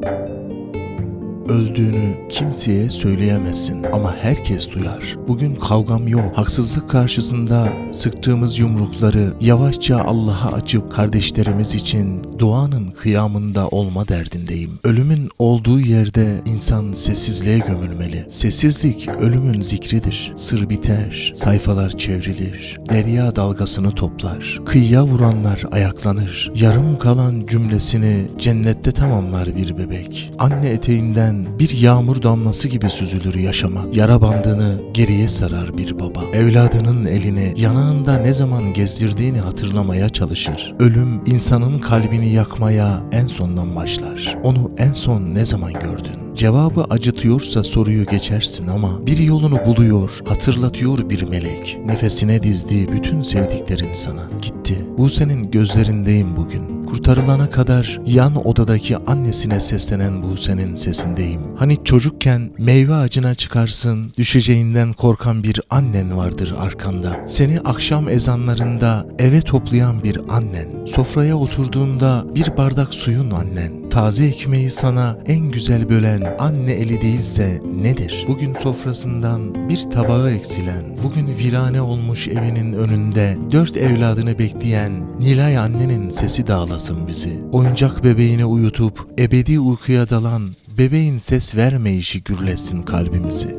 Thank you. Öldüğünü kimseye söyleyemezsin ama herkes duyar. Bugün kavgam yok. Haksızlık karşısında sıktığımız yumrukları yavaşça Allah'a açıp kardeşlerimiz için duanın kıyamında olma derdindeyim. Ölümün olduğu yerde insan sessizliğe gömülmeli. Sessizlik ölümün zikridir. Sır biter, sayfalar çevrilir. Derya dalgasını toplar. Kıyıya vuranlar ayaklanır. Yarım kalan cümlesini cennette tamamlar bir bebek. Anne eteğinden bir yağmur damlası gibi süzülür yaşamak. Yara bandını geriye sarar bir baba. Evladının elini yanağında ne zaman gezdirdiğini hatırlamaya çalışır. Ölüm insanın kalbini yakmaya en sondan başlar. Onu en son ne zaman gördün? Cevabı acıtıyorsa soruyu geçersin ama bir yolunu buluyor, hatırlatıyor bir melek. Nefesine dizdiği bütün sevdiklerin sana. Gitti. Bu senin gözlerindeyim bugün. Kurtarılana kadar yan odadaki annesine seslenen Buse'nin sesindeyim. Hani çocukken meyve ağacına çıkarsın, düşeceğinden korkan bir annen vardır arkanda. Seni akşam ezanlarında eve toplayan bir annen. Sofraya oturduğunda bir bardak suyun annen. Taze ekmeği sana en güzel bölen anne eli değilse nedir? Bugün sofrasından bir tabağı eksilen, bugün virane olmuş evinin önünde dört evladını bekleyen Nilay annenin sesi dağlasın bizi. Oyuncak bebeğini uyutup ebedi uykuya dalan bebeğin ses vermeyişi gürlesin kalbimizi.